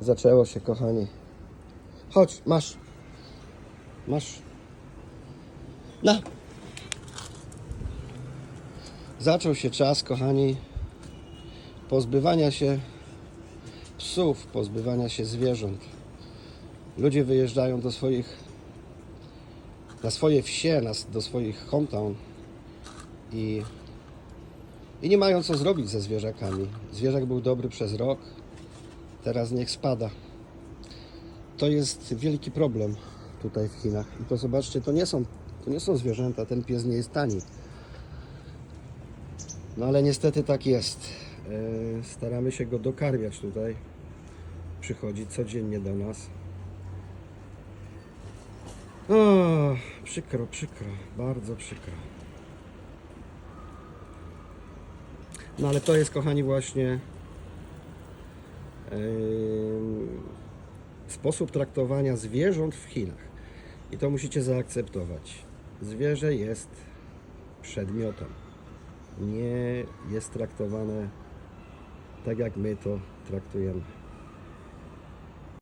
Zaczęło się, kochani. Chodź, masz. Masz. Na. Zaczął się czas, kochani, pozbywania się psów, pozbywania się zwierząt. Ludzie wyjeżdżają do swoich, na swoje wsie, na, do swoich hometown i, i nie mają co zrobić ze zwierzakami. Zwierzak był dobry przez rok, teraz niech spada. To jest wielki problem tutaj w Chinach. I to zobaczcie, to nie są, to nie są zwierzęta, ten pies nie jest tani. No ale niestety tak jest. E, Staramy się go dokarmiać tutaj. Przychodzi codziennie do nas. O, przykro, przykro, bardzo przykro. No ale to jest, kochani, właśnie sposób traktowania zwierząt w Chinach. I to musicie zaakceptować. Zwierzę jest przedmiotem. Nie jest traktowane tak, jak my to traktujemy.